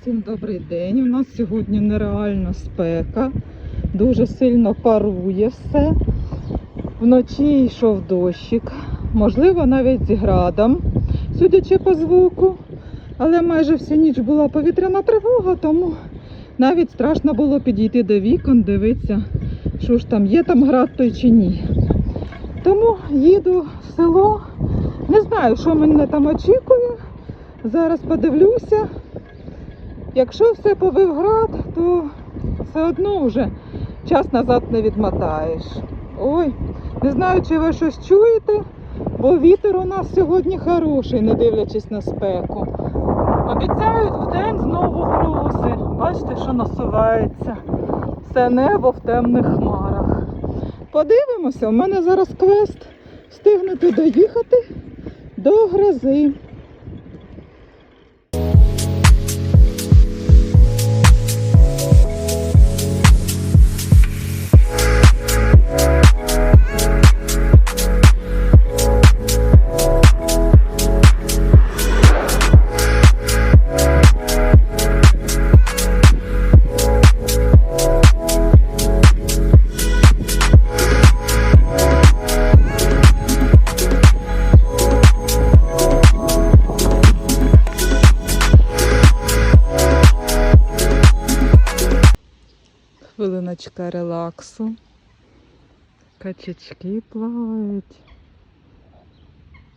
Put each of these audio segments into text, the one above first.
Всім добрий день. У нас сьогодні нереальна спека. Дуже сильно парує все. Вночі йшов дощик, можливо, навіть з градом, судячи по звуку. Але майже всю ніч була повітряна тривога, тому навіть страшно було підійти до вікон, дивитися, що ж там є там град той чи ні. Тому їду в село. Не знаю, що мене там очікує. Зараз подивлюся. Якщо все повив град, то все одно вже час назад не відмотаєш. Ой, не знаю, чи ви щось чуєте, бо вітер у нас сьогодні хороший, не дивлячись на спеку. Обіцяють вдень знову грози. Бачите, що насувається. Все небо в темних хмарах. Подивимося, у мене зараз квест встигнути доїхати до грози. Хвилиночка релаксу. Качачки плавають.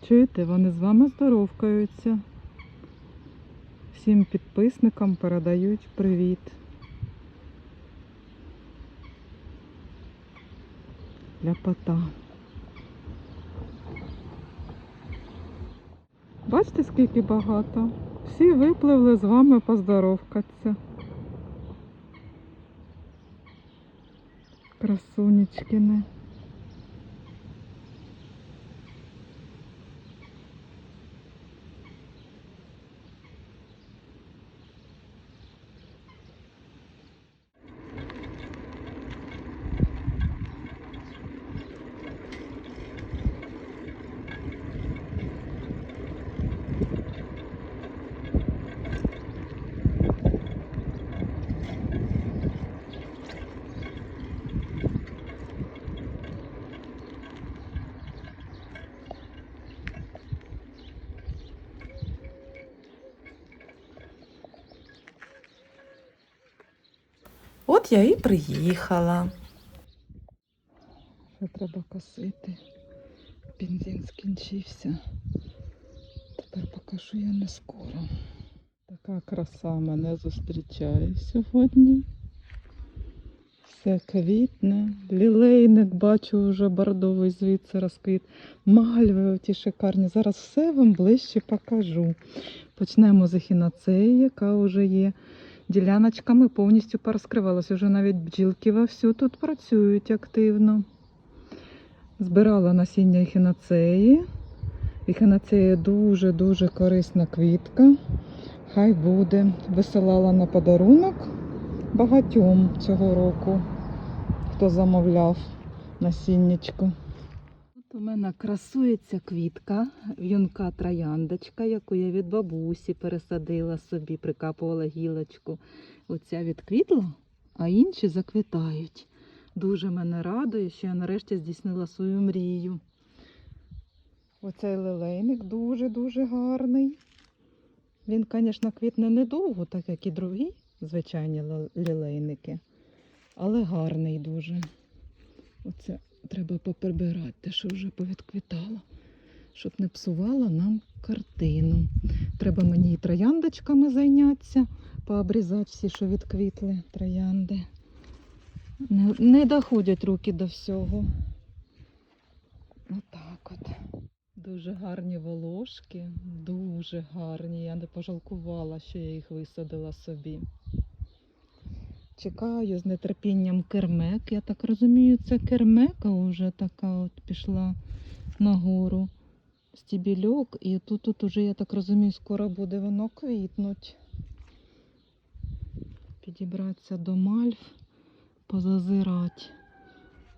Чуєте, вони з вами здоровкаються. Всім підписникам передають привіт. Ляпота. Бачите, скільки багато? Всі випливли з вами поздоровкатися. Красунечкины. От я і приїхала. Ще треба косити. Бензин скінчився. Тепер поки що я не скоро. Така краса мене зустрічає сьогодні. Все квітне. Лілейник бачу вже бордовий звідси розквіт. Мальви оті шикарні. Зараз все вам ближче покажу. Почнемо з ехінацеї, яка вже є. Діляночками повністю порозкривалася. Вже навіть бджілки вовсю тут працюють активно. Збирала насіння ехінацеї. Ехінацея дуже-дуже корисна квітка. Хай буде. Висилала на подарунок багатьом цього року, хто замовляв насіннячко. У мене красується квітка, в'юнка трояндочка, яку я від бабусі пересадила собі, прикапувала гілочку. Оця відквітла, а інші заквітають. Дуже мене радує, що я нарешті здійснила свою мрію. Оцей лилейник дуже-дуже гарний. Він, звісно, квітне недовго, так як і другі звичайні ле- лілейники, але гарний дуже. Оце треба поприбирати, те, що вже повідквітало, щоб не псувало нам картину. Треба мені і трояндочками зайнятися, пообрізати всі, що відквітли троянди. Не, не доходять руки до всього. Отак от. Дуже гарні волошки, дуже гарні. Я не пожалкувала, що я їх висадила собі. Чекаю з нетерпінням кермек. Я так розумію, це кермека вже така от пішла нагору. Стібільок, і тут, тут уже, я так розумію, скоро буде воно квітнуть. Підібратися до мальв, позазирати.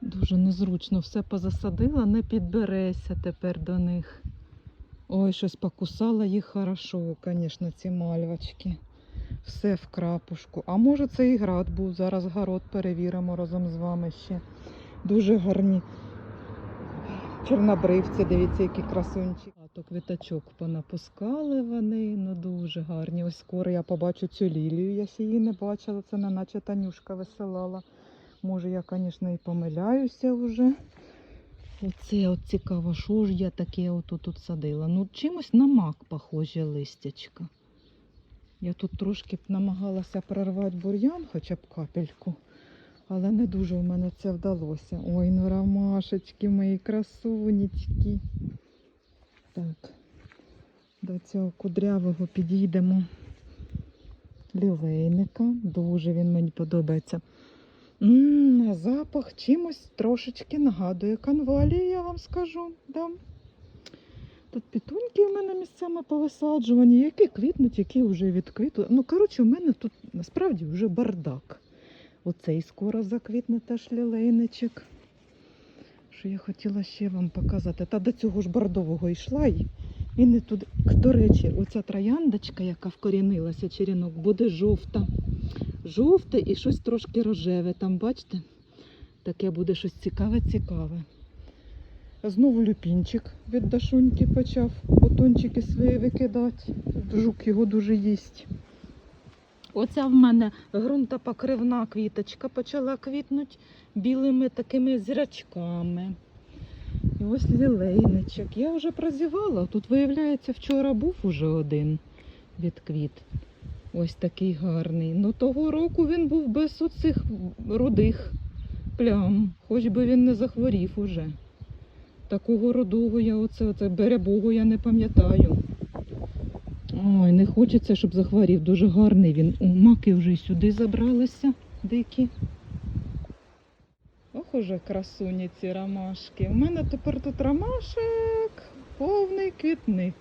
Дуже незручно все позасадила, не підбереся тепер до них. Ой, щось покусала їх хорошо, звісно, ці мальвочки. Все в крапушку. А може це і град був. Зараз город перевіримо разом з вами ще. Дуже гарні чорнобривці, дивіться, які красунчики. А то квіточок понапускали вони, ну дуже гарні. Ось скоро я побачу цю лілію. Я ще її не бачила, це не наче Танюшка висилала. Може, я, звісно, і помиляюся вже. Оце от цікаво, що ж я таке отут тут садила. Ну, чимось на мак похоже листячка. Я тут трошки б намагалася прорвати бур'ян, хоча б капельку. Але не дуже в мене це вдалося. Ой, ну ромашечки мої красунечки. Так, до цього кудрявого підійдемо лілейника. Дуже він мені подобається. М, запах чимось трошечки нагадує канвалію, я вам скажу. Да. Тут пітуньки в мене місцями повисаджувані, які квітнуть, які вже відквітли. Ну, коротше, у мене тут насправді вже бардак. Оцей скоро заквітне теж лілейничок. Що я хотіла ще вам показати. Та до цього ж бордового йшла і він не туди. До речі, оця трояндочка, яка вкорінилася, черінок, буде жовта. Жовте і щось трошки рожеве. Там, бачите? Таке буде щось цікаве-цікаве. Знову люпінчик від Дашуньки почав бутончики свої викидати. Жук його дуже їсть. Оця в мене ґрунтопокривна квіточка почала квітнути білими такими зрачками. І ось лілейничок. Я вже прозівала. Тут, виявляється, вчора був уже один відквіт. Ось такий гарний. Ну того року він був без оцих рудих плям, хоч би він не захворів уже. Такого рудого я оце, оце беребогу я не пам'ятаю. Ой, не хочеться, щоб захворів. Дуже гарний він. О, маки вже сюди забралися дикі. Ох уже красуні ці ромашки. У мене тепер тут ромашек повний квітник.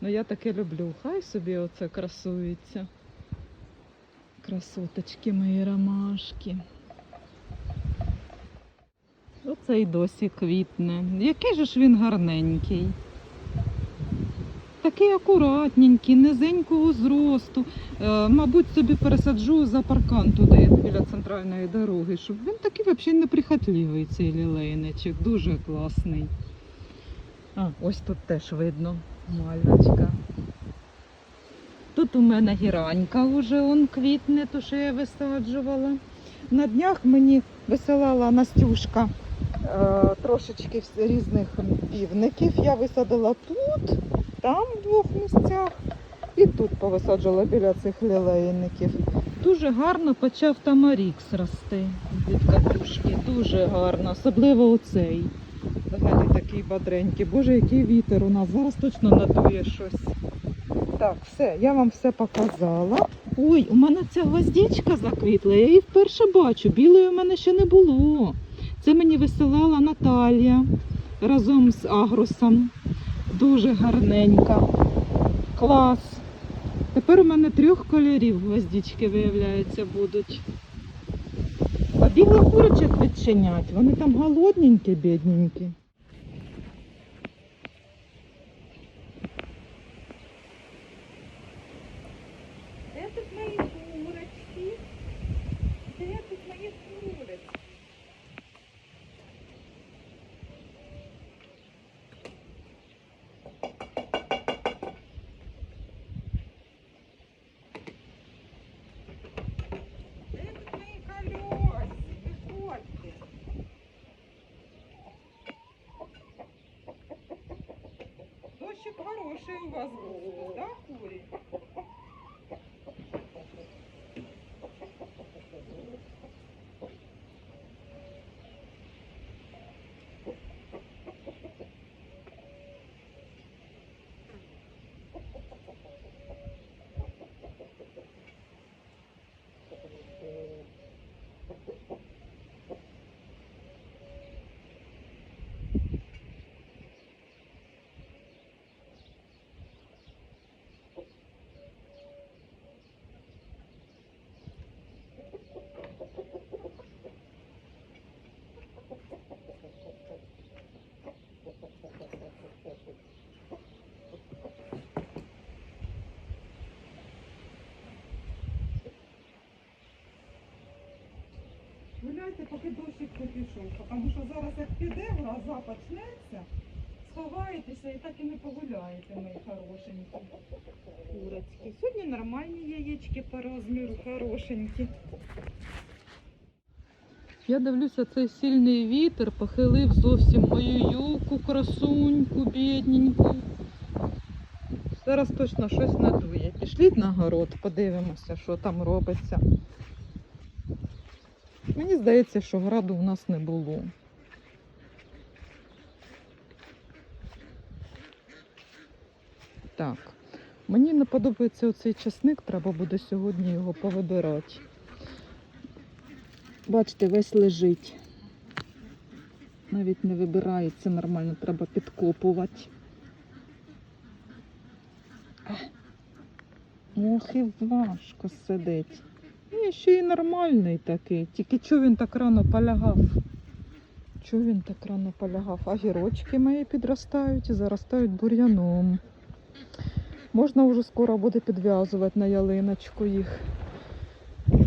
Ну я таке люблю. Хай собі оце красується. Красоточки мої ромашки. Оце й досі квітне. Який же ж він гарненький. Такий акуратненький, низенького зросту. Е, мабуть, собі пересаджу за паркан туди, біля центральної дороги, щоб він такий взагалі неприхотливий, цей лілейничок. Дуже класний. А, ось тут теж видно мальвочка. Тут у мене гіранька вже он квітне, то що я висаджувала. На днях мені висилала Настюшка трошечки різних півників. Я висадила тут, там в двох місцях. І тут повисаджувала біля цих лілейників. Дуже гарно почав тамарікс рости від катушки. Дуже гарно, особливо оцей. Взагалі такий бодренький. Боже, який вітер у нас. Зараз точно надує щось. Так, все, я вам все показала. Ой, у мене ця гвоздичка заквітла, я її вперше бачу. Білої у мене ще не було. Це мені висилала Наталія разом з агрусом. Дуже гарненька. Клас. Тепер у мене трьох кольорів гвоздички, виявляється, будуть. А бігла курочок відчинять. Вони там голодненькі, бідненькі. Де тут мої курочки? Де тут мої курочки? Де тут мої колеси? Виходьте. Дощик хороший у вас був, да, курі? Гуляйте, поки дощик не пішов. Тому що зараз як піде, гроза почнеться, сховаєтеся і так і не погуляєте, мої хорошенькі. Курочки. Сьогодні нормальні яєчки по розміру, хорошенькі. Я дивлюся, цей сильний вітер похилив зовсім мою юку, красуньку, бідненьку. Зараз точно щось надує. Пішліть на город, подивимося, що там робиться. Мені здається, що граду в нас не було. Так, мені не подобається оцей часник, треба буде сьогодні його повибирати. Бачите, весь лежить. Навіть не вибирається нормально, треба підкопувати. Ох, і важко сидить. І ще й нормальний такий. Тільки чого він так рано полягав? Чого він так рано полягав? А гірочки мої підростають і заростають бур'яном. Можна вже скоро буде підв'язувати на ялиночку їх.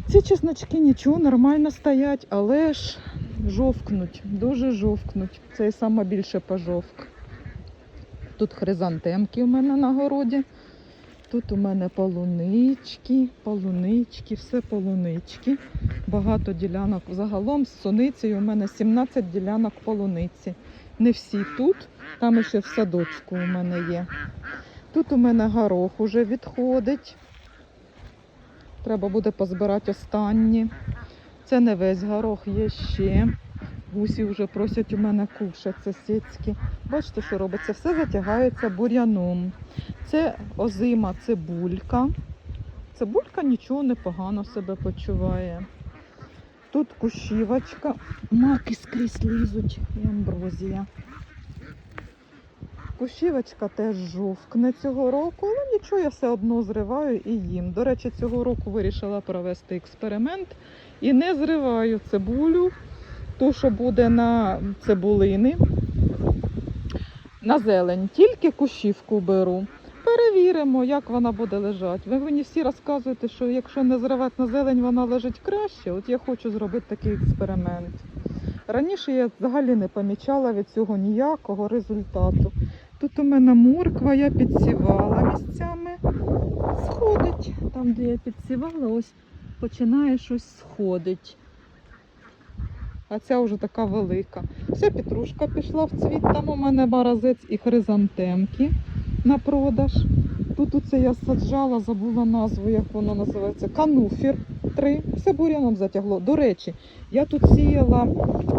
Ці чесночки нічого, нормально стоять, але ж жовкнуть, дуже жовкнуть. Це саме більше пожовк. Тут хризантемки у мене на городі. Тут у мене полунички, полунички, все полунички. Багато ділянок. Загалом з суницею у мене 17 ділянок полуниці. Не всі тут, там ще в садочку у мене є. Тут у мене горох уже відходить. Треба буде позбирати останні. Це не весь горох, є ще. Гусі вже просять у мене кушати сусідські. Бачите, що робиться? Все затягається бур'яном. Це озима цибулька. Цибулька нічого непогано себе почуває. Тут кущівочка, маки скрізь лізуть і амброзія. Кущівочка теж жовкне цього року, але нічого, я все одно зриваю і їм. До речі, цього року вирішила провести експеримент і не зриваю цибулю, ту, що буде на цибулини, на зелень, тільки кущівку беру. Перевіримо, як вона буде лежати. Ви мені всі розказуєте, що якщо не зривати на зелень, вона лежить краще. От я хочу зробити такий експеримент. Раніше я взагалі не помічала від цього ніякого результату. Тут у мене морква, я підсівала місцями. Сходить. Там, де я підсівала, ось починає щось сходить. А ця вже така велика. Вся петрушка пішла в цвіт, там у мене маразець і хризантемки на продаж. Тут оце я саджала, забула назву, як воно називається. Кануфір 3. Все буряном затягло. До речі, я тут сіяла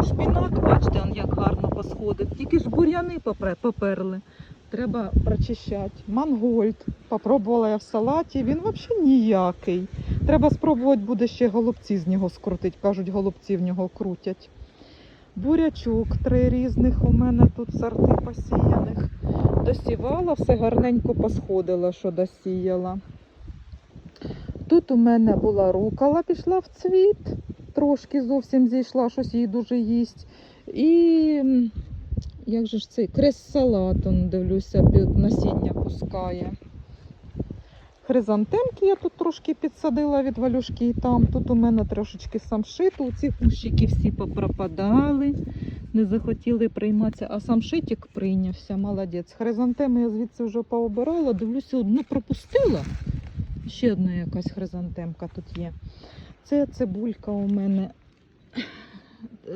шпінат, бачите, як гарно посходить. Тільки ж бур'яни поперли. Треба прочищати. Мангольд. Попробувала я в салаті. Він взагалі ніякий. Треба спробувати буде ще голубці з нього скрутити. Кажуть, голубці в нього крутять. Бурячок три різних у мене тут сорти посіяних. Досівала, все гарненько посходила, що досіяла. Тут у мене була рукола, пішла в цвіт, трошки зовсім зійшла, щось їй дуже їсть. І як же ж цей крес-салат, он, дивлюся, насіння пускає. Хризантемки я тут трошки підсадила від валюшки і там. Тут у мене трошечки самшиту. Ці кущики всі попропадали, не захотіли прийматися, а самшитик прийнявся, молодець. Хризантеми я звідси вже пообирала, дивлюся, одну пропустила. Ще одна якась хризантемка тут є. Це цибулька у мене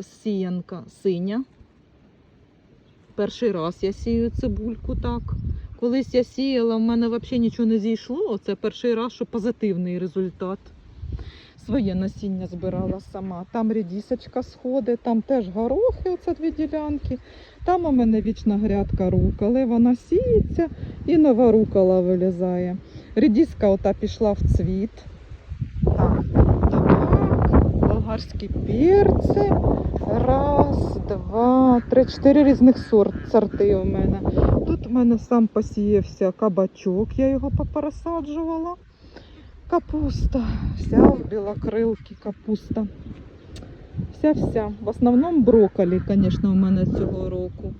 сіянка синя. Перший раз я сію цибульку так. Колись я сіяла, в мене взагалі нічого не зійшло. Це перший раз, що позитивний результат. Своє насіння збирала сама. Там рідісочка сходить, там теж горохи, оце дві ділянки. Там у мене вічна грядка руколи, вона сіється і нова рукола вилізає. Рідіска ота пішла в цвіт. Так, так, болгарські перці. Раз, два, три, чотири різних сорт, сорти у мене. Тут у мене сам посіявся кабачок, я його попересаджувала. Капуста, вся в білокрилки капуста. Вся-вся. В основному брокколі, звісно, у мене цього року.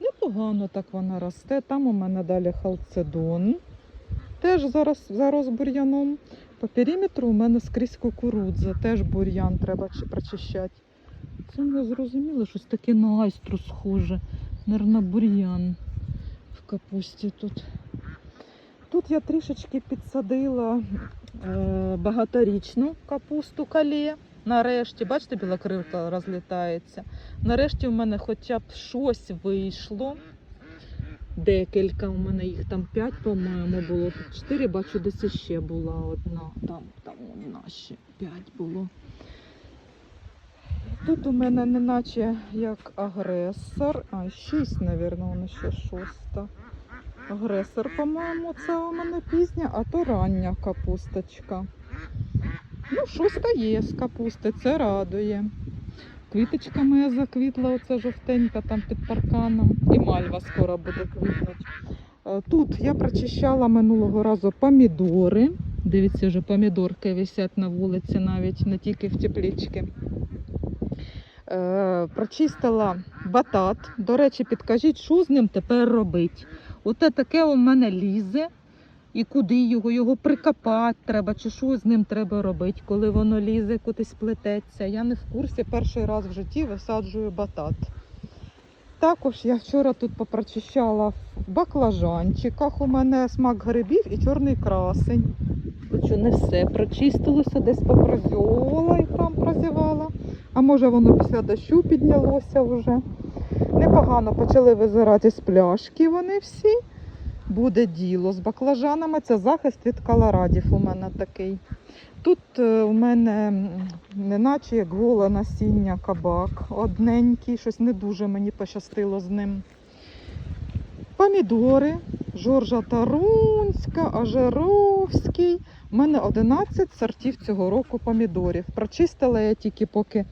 Непогано так вона росте. Там у мене далі халцедон. Теж зараз, зараз бур'яном. По периметру у мене скрізь кукурудза, теж бур'ян треба прочищати. Це не зрозуміло, щось таке на айстру схоже. Наверно, бур'ян в капусті тут. Тут я трішечки підсадила е, багаторічну капусту калє. Нарешті, бачите, білокрилка розлітається. Нарешті у мене хоча б щось вийшло. Декілька, у мене їх там п'ять, по-моєму, було. Чотири, бачу, десь ще була одна. Там, там ще п'ять було. Тут у мене неначе як агресор. А, шість, мабуть, воно ще шоста. Агресор, по-моєму, це у мене пізня, а то рання капусточка. Ну, шоста є з капусти, це радує. Квіточка моя заквітла, оця жовтенька там під парканом. І мальва скоро буде квітнути. Е, Тут я прочищала минулого разу помідори. Дивіться, вже помідорки висять на вулиці, навіть не тільки в теплічці. Е, Прочистила батат. До речі, підкажіть, що з ним тепер робити. Оте таке у мене лізе. І куди його? Його прикопати треба, чи що з ним треба робити, коли воно лізе, кудись плететься. Я не в курсі, перший раз в житті висаджую батат. Також я вчора тут попрочищала в баклажанчиках. У мене смак грибів і чорний красень. Хочу не все прочистилося, десь попрозьовувала і там прозівала. А може воно після дощу піднялося вже. Непогано почали визирати з пляшки вони всі. Буде діло з баклажанами. Це захист від каларадів у мене такий. Тут е, у мене неначе як голе насіння кабак одненький, щось не дуже мені пощастило з ним. Помідори, Жоржа Тарунська, Ажеровський. У мене 11 сортів цього року помідорів. Прочистила я тільки поки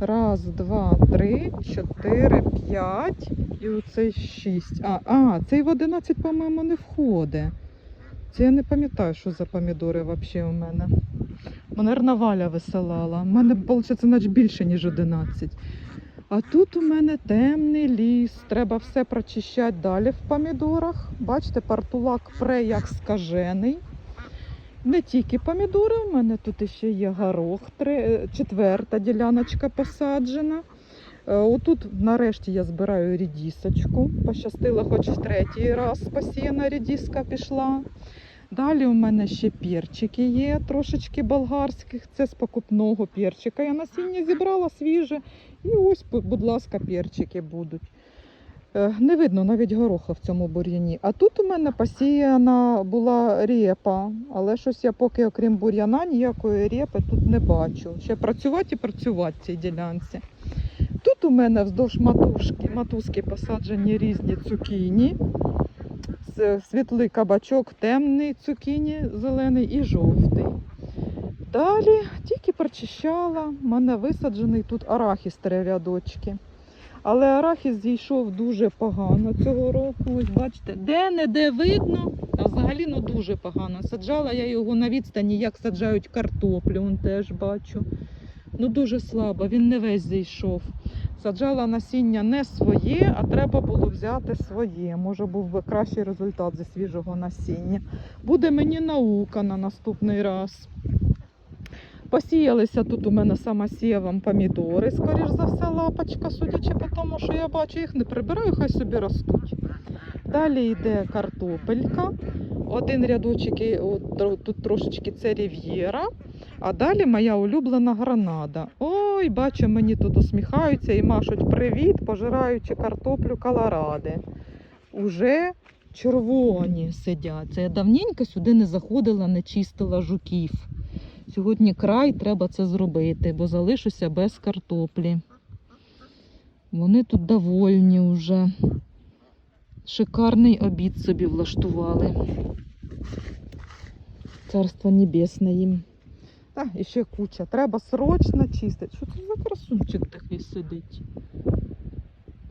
раз, два, три, чотири, п'ять і оцей шість. А, а, цей в 11, по-моєму, не входить. Це я не пам'ятаю, що за помідори взагалі у мене. Мене Валя висилала. У мене, виходить, наче більше, ніж 11. А тут у мене темний ліс. Треба все прочищати далі в помідорах. Бачите, партулак пре як скажений. Не тільки помідори, у мене тут ще є горох, е, четверта діляночка посаджена. Е, Отут нарешті я збираю рідісочку. Пощастило, хоч в третій раз посіяна рідіска пішла. Далі у мене ще перчики є, трошечки болгарських. Це з покупного перчика. Я насіння зібрала свіже. І ось, будь ласка, перчики будуть. Е, Не видно навіть гороха в цьому бур'яні. А тут у мене посіяна була репа, але щось я поки, окрім бур'яна, ніякої репи тут не бачу. Ще працювати і працювати в цій ділянці. Тут у мене вздовж матушки, матузки посаджені різні цукіні. Світлий кабачок, темний цукіні, зелений і жовтий. Далі тільки прочищала, в мене висаджений тут арахіс три рядочки. Але арахіс зійшов дуже погано цього року. Ось бачите, де-не-де видно, а взагалі ну дуже погано. Саджала я його на відстані, як саджають картоплю, он теж бачу. Ну дуже слабо, він не весь зійшов. Саджала насіння не своє, а треба було взяти своє. Може був би кращий результат зі свіжого насіння. Буде мені наука на наступний раз. Посіялися тут у мене сама самосівом помідори, скоріш за все, лапочка, судячи по тому, що я бачу, їх не прибираю, хай собі ростуть. Далі йде картопелька. Один рядочок, тут трошечки це рів'єра, а далі моя улюблена гранада. Ой, бачу, мені тут усміхаються і машуть привіт, пожираючи картоплю каларади. Уже червоні сидять. Це я давненько сюди не заходила, не чистила жуків. Сьогодні край треба це зробити, бо залишуся без картоплі. Вони тут довольні вже. Шикарний обід собі влаштували. Царство небесне їм. Та, і ще куча. Треба срочно чистити. Що це за красунчик такий сидить?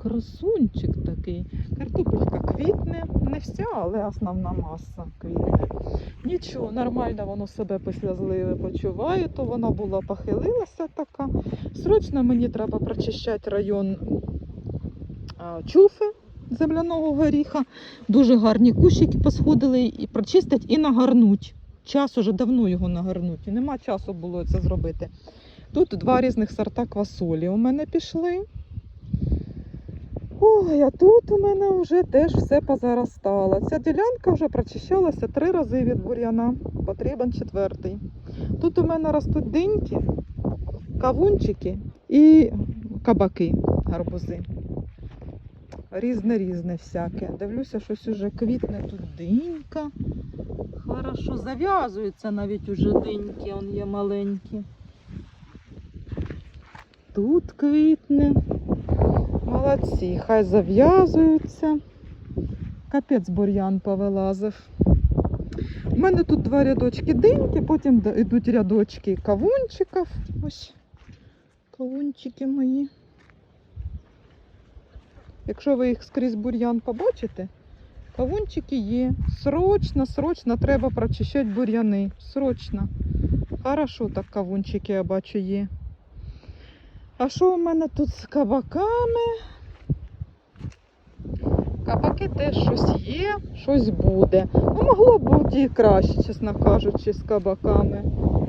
Красунчик такий. Картопелька квітне, не вся, але основна маса квітне. Нічого, нормально воно себе після зливи почуває, то вона була похилилася така. Срочно мені треба прочищати район чуфи земляного горіха. Дуже гарні кущики посходили і прочистять і нагарнуть час уже давно його нагорнути. Нема часу було це зробити. Тут два різних сорта квасолі у мене пішли. Ой, а тут у мене вже теж все позаростало. Ця ділянка вже прочищалася три рази від бур'яна. Потрібен четвертий. Тут у мене ростуть диньки, кавунчики і кабаки, гарбузи. Різне-різне всяке. Дивлюся, щось уже квітне тут динька. Хорошо, зав'язуються навіть уже диньки, он є маленькі. Тут квітне. Молодці, хай зав'язуються. Капець бур'ян повилазив. У мене тут два рядочки диньки, потім йдуть рядочки кавунчиків. Ось кавунчики мої. Якщо ви їх скрізь бур'ян побачите, кавунчики є. Срочно, срочно треба прочищати бур'яни. Срочно. Хорошо так кавунчики я бачу є. А що у мене тут з кабаками? Кабаки теж щось є, щось буде. Ну, могло бути і краще, чесно кажучи, з кабаками.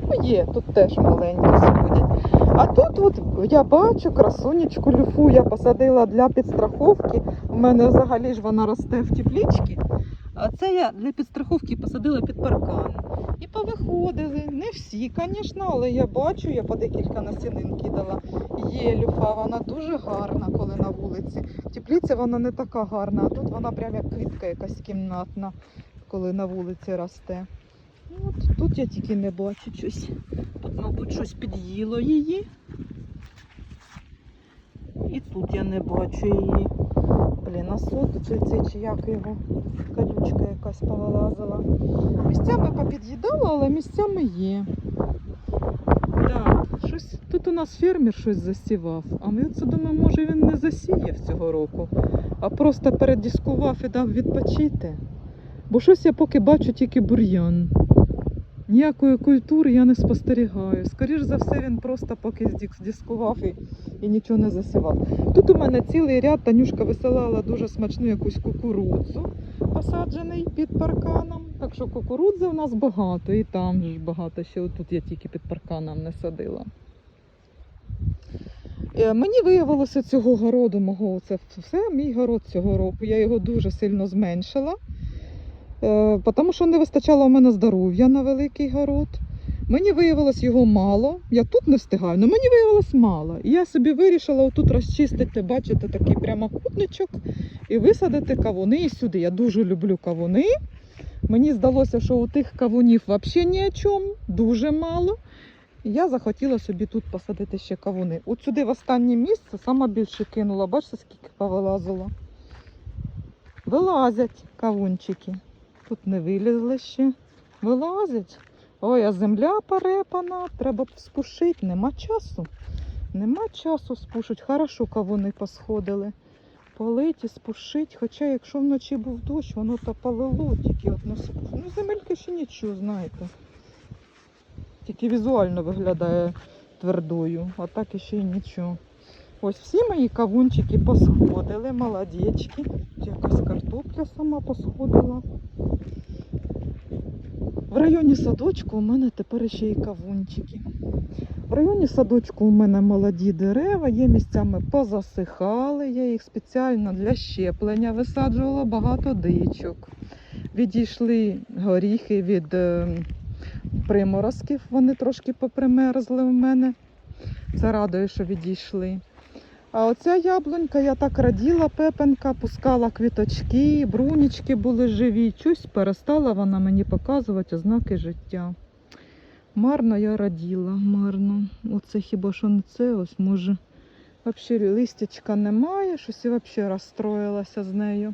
Ну, є, тут теж маленькі сходять. А тут от я бачу красунечку люфу, я посадила для підстраховки. У мене взагалі ж вона росте в теплічці. А це я для підстраховки посадила під паркан. І повиходили. Не всі, звісно, але я бачу, я по декілька насінин кидала. Є люфа, вона дуже гарна, коли на вулиці. Тепліця вона не така гарна, а тут вона прям як квітка якась кімнатна, коли на вулиці росте. От тут я тільки не бачу щось. Тут, мабуть, щось під'їло її. І тут я не бачу її. Блін, а сот чи цей чи як його колючка якась повилазила. Місцями попід'їдала, але місцями є. Так, щось тут у нас фермер щось засівав. А ми це думаємо, може він не засіяв цього року, а просто передіскував і дав відпочити. Бо щось я поки бачу тільки бур'ян. Ніякої культури я не спостерігаю. Скоріш за все, він просто поки здіскував і, і нічого не засівав. Тут у мене цілий ряд Танюшка висилала дуже смачну якусь кукурудзу, посаджений під парканом. Так що кукурудзи в нас багато, і там ж багато. Ще отут я тільки під парканом не садила. Е, Мені виявилося цього городу мого, це все мій город цього року. Я його дуже сильно зменшила. Е, тому що не вистачало у мене здоров'я на великий город. Мені виявилось його мало. Я тут не встигаю, але мені виявилось мало. І я собі вирішила отут розчистити, бачите, такий прямокутничок і висадити кавуни і сюди. Я дуже люблю кавуни. Мені здалося, що у тих кавунів взагалі ні о чому, дуже мало. Я захотіла собі тут посадити ще кавуни. От сюди в останнє місце саме більше кинула. Бачите, скільки повилазило. Вилазять кавунчики. Тут не вилізли ще. Вилазять. Ой, а земля перепана, треба спушити, нема часу. Нема часу спушити. Хорошо кавуни посходили. Полить і спушить. Хоча якщо вночі був дощ, воно то полило тільки от не спуш. Ну, земелька ще нічого, знаєте. Тільки візуально виглядає твердою, а так іще й нічого. Ось всі мої кавунчики посходили, молодечки. Якась картопля сама посходила. В районі садочку у мене тепер ще й кавунчики. В районі садочку у мене молоді дерева, є місцями позасихали. Я їх спеціально для щеплення висаджувала багато дичок. Відійшли горіхи від е, приморозків, вони трошки попримерзли в мене. Це радує, що відійшли. А оця яблунька, я так раділа, пепенка, пускала квіточки, брунічки були живі. Чусь перестала вона мені показувати ознаки життя. Марно я раділа, марно. Оце хіба що не це, ось може. Взагалі листячка немає, щось і взагалі розстроїлася з нею.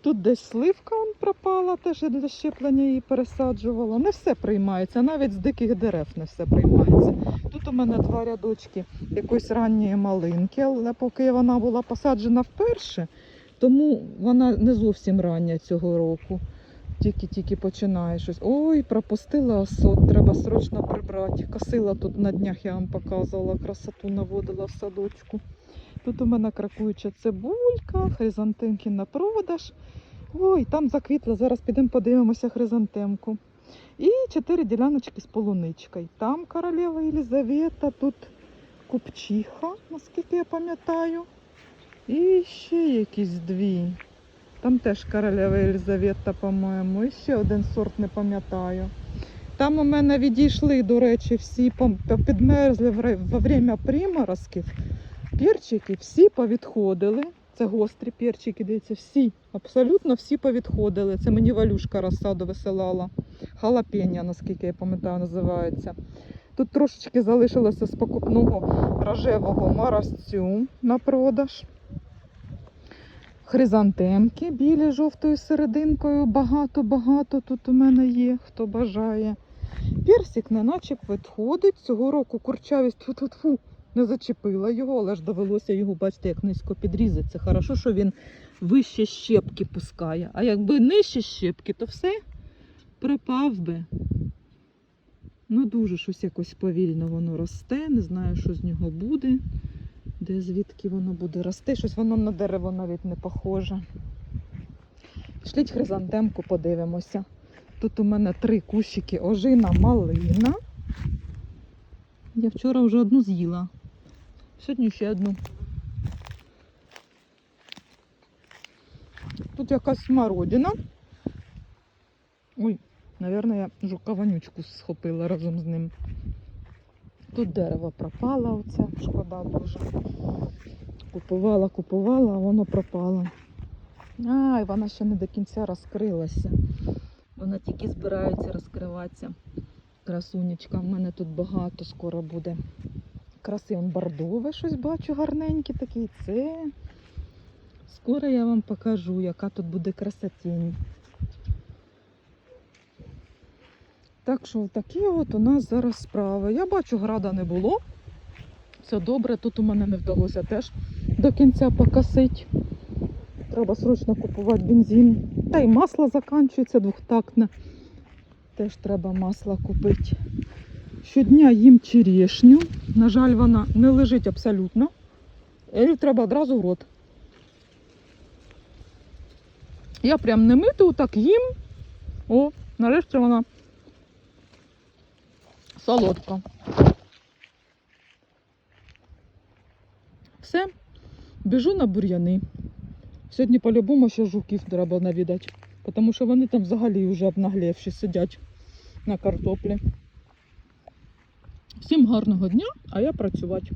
Тут десь сливка он пропала, теж я для щеплення її пересаджувала. Не все приймається, навіть з диких дерев не все приймається. Тут у мене два рядочки якоїсь ранньої малинки, але поки вона була посаджена вперше, тому вона не зовсім рання цього року. Тільки-тільки починає щось. Ой, пропустила осот, треба срочно прибрати. Косила тут на днях, я вам показувала, красоту наводила в садочку. Тут у мене кракуюча цибулька, хризантемки на продаж. Ой, там заквітла. Зараз підемо подивимося хризантемку. І чотири діляночки з полуничкою. Там королева Єлизавета, тут купчиха, наскільки я пам'ятаю. І ще якісь дві. Там теж королева Єлизавета, по-моєму. І ще один сорт не пам'ятаю. Там у мене відійшли, до речі, всі підмерзли во время приморозків. Перчики всі повідходили. Це гострі перчики, дивіться, всі, абсолютно всі повідходили. Це мені Валюшка розсаду висилала. Халапенья, наскільки я пам'ятаю, називається. Тут трошечки залишилося з покупного рожевого морозцю на продаж. Хризантемки білі жовтою серединкою. Багато-багато тут у мене є, хто бажає. Персик неначе відходить. Цього року курчавість фу-фу-фу, не зачепила його, але ж довелося його, бачите, як низько підрізати. Хорошо, що він вище щепки пускає. А якби нижче щепки, то все пропав би. Ну, дуже щось якось повільно воно росте. Не знаю, що з нього буде. Де звідки воно буде рости? Щось воно на дерево навіть не похоже. Пішліть хризантемку, подивимося. Тут у мене три кущики ожина малина. Я вчора вже одну з'їла. Сьогодні ще одну. Тут якась смородина. Ой, Навірно, я жука-вонючку схопила разом з ним. Тут дерево пропало, оце шкода дуже. Купувала, купувала, а воно пропало. Ай, вона ще не до кінця розкрилася. Вона тільки збирається розкриватися. Красунечка, в мене тут багато скоро буде. Краси он бордове щось бачу, гарненьке такий. Це. Скоро я вам покажу, яка тут буде красотінь. Так що такі от у нас зараз справи. Я бачу, града не було. Все добре, тут у мене не вдалося теж до кінця покосити. Треба срочно купувати бензин. Та й масло закінчується двохтактне. Теж треба масло купити. Щодня їм черешню. На жаль, вона не лежить абсолютно. Її треба одразу в рот. Я прям не миту, так їм. О, нарешті вона солодка. Все, біжу на бур'яни. Сьогодні по-любому ще жуків треба навідати, тому що вони там взагалі вже обнаглівші сидять на картоплі. Всім гарного дня, а я працювати.